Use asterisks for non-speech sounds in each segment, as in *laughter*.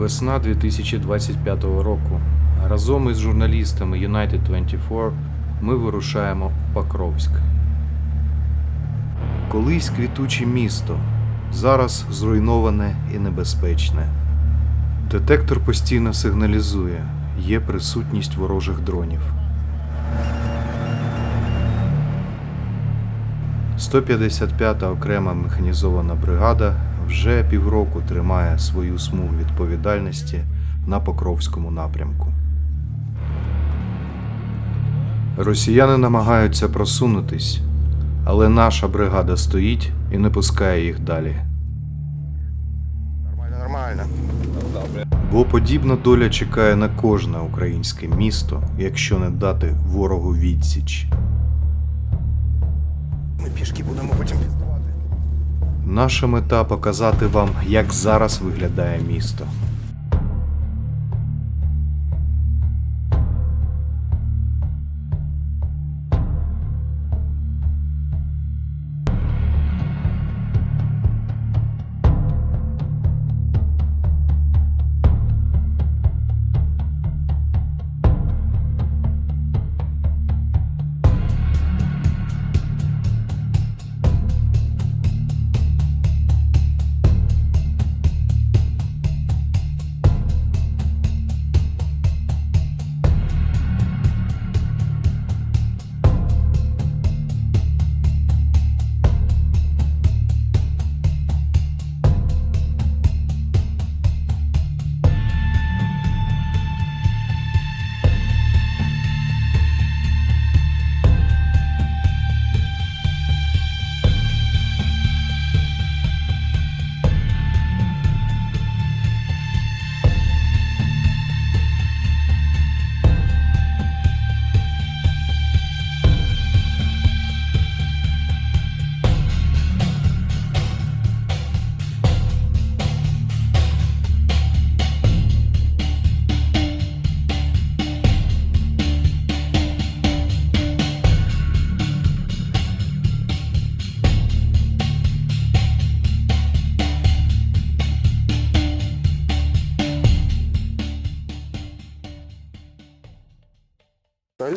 Весна 2025 року. Разом із журналістами United 24 ми вирушаємо в Покровськ. Колись квітуче місто, зараз зруйноване і небезпечне. Детектор постійно сигналізує, є присутність ворожих дронів. 155-та окрема механізована бригада вже півроку тримає свою смугу відповідальності на Покровському напрямку. Росіяни намагаються просунутись, але наша бригада стоїть і не пускає їх далі. Нормально, нормально. Бо подібна доля чекає на кожне українське місто, якщо не дати ворогу відсіч. Ми пішки будемо потім. Наша мета показати вам, як зараз виглядає місто.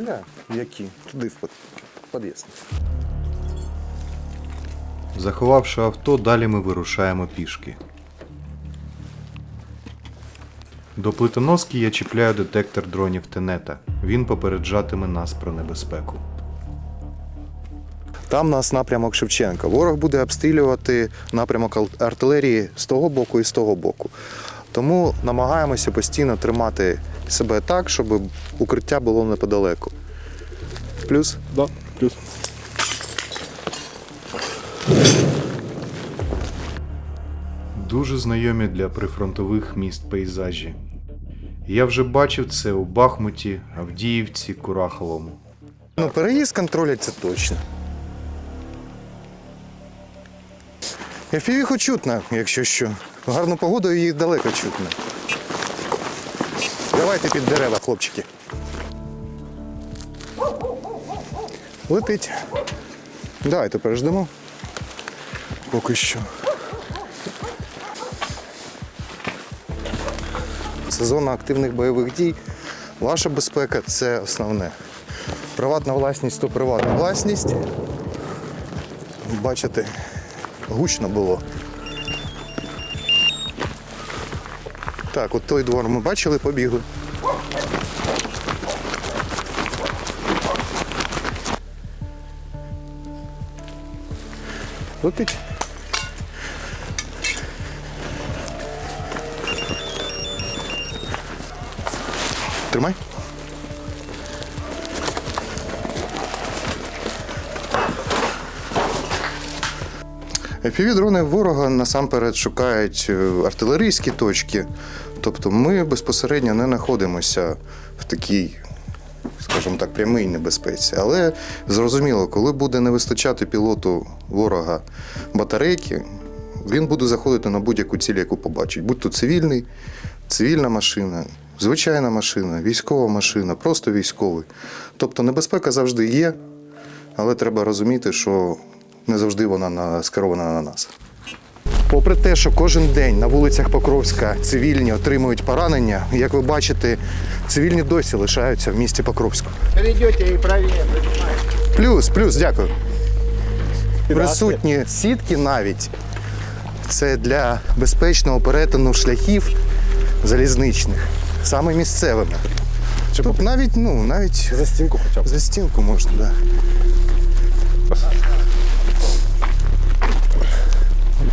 Аля, які? Туди в під'їзд. Заховавши авто, далі ми вирушаємо пішки. До плитоноски я чіпляю детектор дронів Тенета. Він попереджатиме нас про небезпеку. Там нас напрямок Шевченка. Ворог буде обстрілювати напрямок артилерії з того боку і з того боку. Тому намагаємося постійно тримати себе так, щоб укриття було неподалеку. Плюс Да, плюс. Дуже знайомі для прифронтових міст пейзажі. Я вже бачив це у Бахмуті, Авдіївці, Кураховому. ну, переїзд контролять це точно. FPV чутно, якщо що. В гарну погоду їх далеко чутно. Давайте під дерева, хлопчики. Летить. Давайте переждемо. Поки що. Це зона активних бойових дій. Ваша безпека це основне. Приватна власність то приватна власність. Бачите, гучно було. Так, от той двор ми бачили, побігли. Летить. Тримай. FPV-дрони ворога насамперед шукають е, артилерійські точки. Тобто ми безпосередньо не знаходимося в такій, скажімо так, прямій небезпеці. Але зрозуміло, коли буде не вистачати пілоту ворога батарейки, він буде заходити на будь-яку ціль, яку побачить. Будь то цивільний, цивільна машина, звичайна машина, військова машина, просто військовий. Тобто небезпека завжди є, але треба розуміти, що не завжди вона скерована на нас. Попри те, що кожен день на вулицях Покровська цивільні отримують поранення, як ви бачите, цивільні досі лишаються в місті Покровську. Перейдете и правее. Плюс, плюс, дякую. Присутні сітки навіть. Це для безпечного перетину шляхів залізничних, саме місцевими. Тут навіть, ну, навіть За стінку хоча б. за стінку можна, так. Да.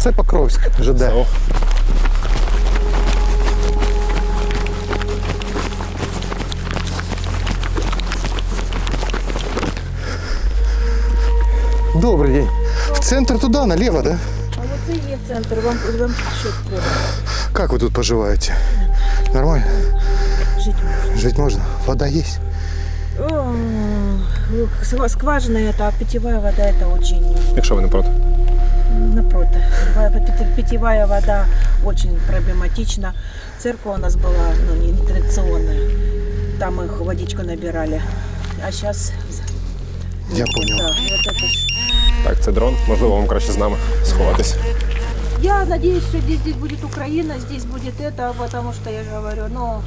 Це Покровськ, ЖД. О, Добрий день. В центр туди, наліво, да? А вот це є центр, вам, вам треба? Как вы тут поживаете? Нормально? Жити можна. Жить можно? Вода есть? О, ск- Скважина это, а питьевая вода это очень якщо ви не проти. напротив. Ва- пит- Питьевая вода очень проблематична. Церковь у нас была ну, не традиционная. Там их водичку набирали. А сейчас... Я понял. Да, вот это ж. Так, це дрон. Можливо, вам краще з нами сховатися. Я надеюсь, что здесь, здесь будет Украина, здесь будет это, потому что я же говорю, ну...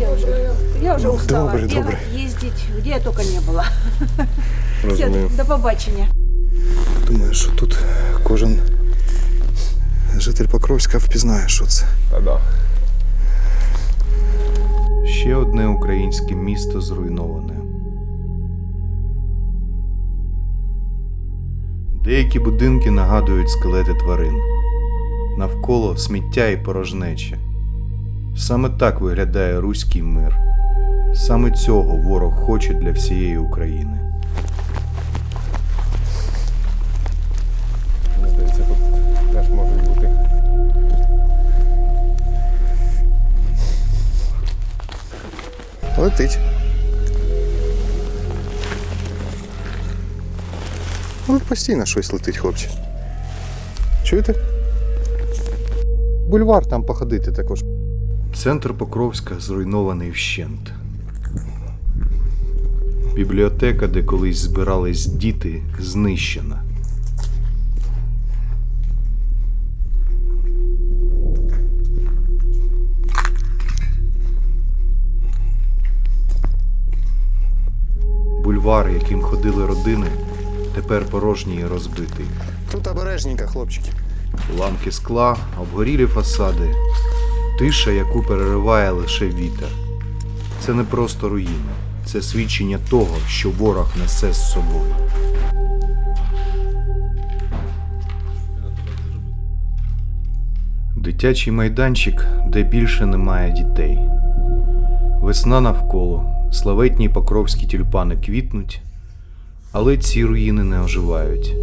Я уже, я уже устала Добре, бегать, добре. ездить, где я только не была. *laughs* Все, до побачення. Думаю, що тут кожен житель Покровська впізнає, що це. Та-да. Ще одне українське місто зруйноване. Деякі будинки нагадують скелети тварин. Навколо сміття і порожнече. Саме так виглядає руський мир. Саме цього ворог хоче для всієї України. Теж можуть бути. Летить. Ну, постійно щось летить, хлопці. Чуєте? Бульвар там походити також. Центр Покровська зруйнований вщент. Бібліотека, де колись збирались діти, знищена. Бульвар, яким ходили родини, тепер порожній і розбитий. Тут обережненько, хлопчики. Ламки скла, обгорілі фасади, тиша, яку перериває лише вітер. Це не просто руїни, це свідчення того, що ворог несе з собою. Дитячий майданчик, де більше немає дітей. Весна навколо, славетні покровські тюльпани квітнуть, але ці руїни не оживають.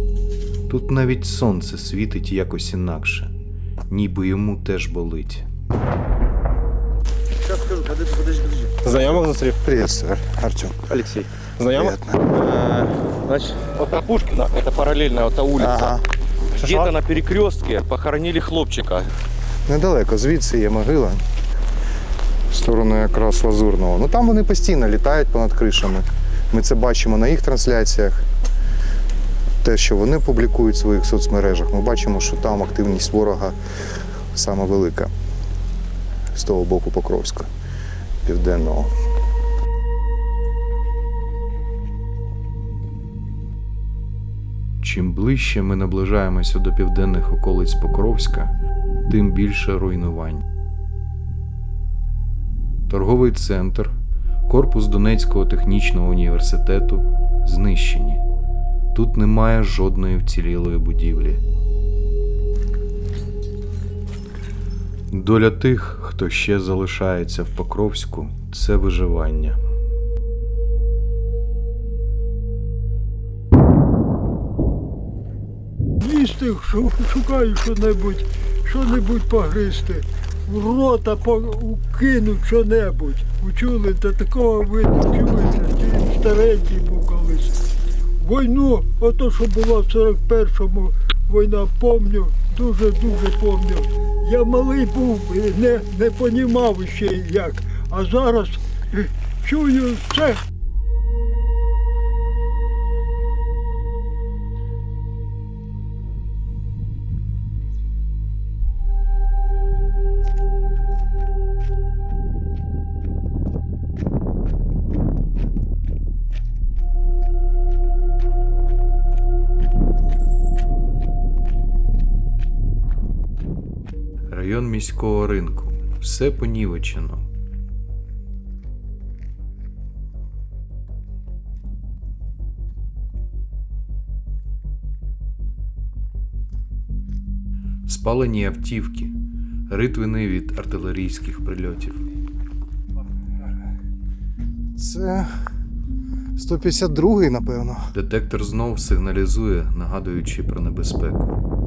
Тут навіть сонце світить якось інакше, ніби йому теж болить. Сейчас скажу, подожди, подожди, подожди. Знайомих зустрів? Приветствую, Артем. Алексей. Знайомих? Приятно. Э, Значит, вот на Пушкина, это параллельная вот эта улица. Ага. Где-то на перекрестке похоронили хлопчика. Недалеко, звідси є могила. В сторону якраз Лазурного. Ну там вони постійно літають понад кришами. Ми це бачимо на їх трансляціях. Те, що вони публікують в своїх соцмережах, ми бачимо, що там активність ворога саме велика. З того боку Покровська, південного. Чим ближче ми наближаємося до південних околиць Покровська, тим більше руйнувань. Торговий центр, корпус Донецького технічного університету знищені. Тут немає жодної вцілілої будівлі. Доля тих, хто ще залишається в Покровську, це виживання. Їсти шу- шукаю що-небудь, що-небудь погризти. В рота кинуть що-небудь. Учули, та такого ви не вчилися, чи старенький був колись. Війну, ото що була в 41-му, війна помню, дуже-дуже помню. Я малий був, не, не понімав ще як. А зараз е, чую це. Міського ринку. Все понівечено. Спалені автівки, ритвини від артилерійських прильотів. Це 152-й, напевно. Детектор знов сигналізує, нагадуючи про небезпеку.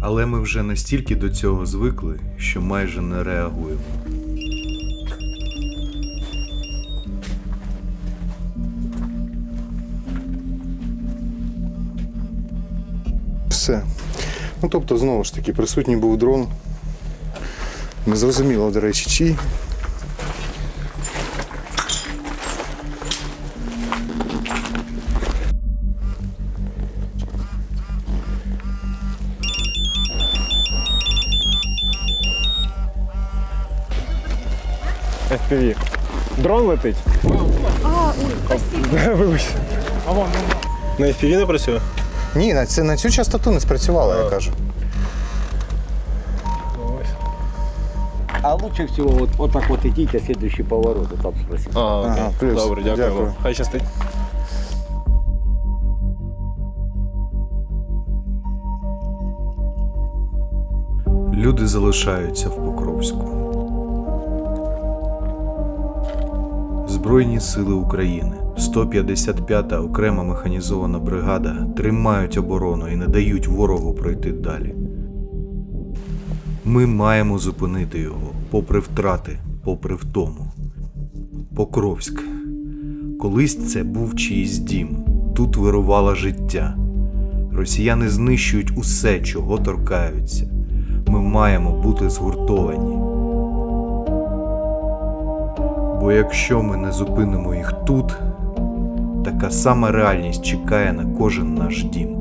Але ми вже настільки до цього звикли, що майже не реагуємо. Все. Ну тобто, знову ж таки, присутній був дрон. Незрозуміло, до речі, чий. FPV. Дрон летить. А, ой, спасибо. *laughs* Вибач. На FPV не працює? Ні, на, це, на цю частоту не спрацювало, я кажу. А лучше всего вот, вот так вот идите, а следующий поворот, вот там спросите. А, окей. Ага, плюс. Добре, дякуємо. Дякую. Хай щастить. Люди залишаються в Покровську. Збройні сили України, 155-та окрема механізована бригада тримають оборону і не дають ворогу пройти далі. Ми маємо зупинити його, попри втрати, попри втому. Покровськ. Колись це був чиїсь дім. Тут вирувало життя. Росіяни знищують усе, чого торкаються. Ми маємо бути згуртовані. Бо якщо ми не зупинимо їх тут, така сама реальність чекає на кожен наш дім.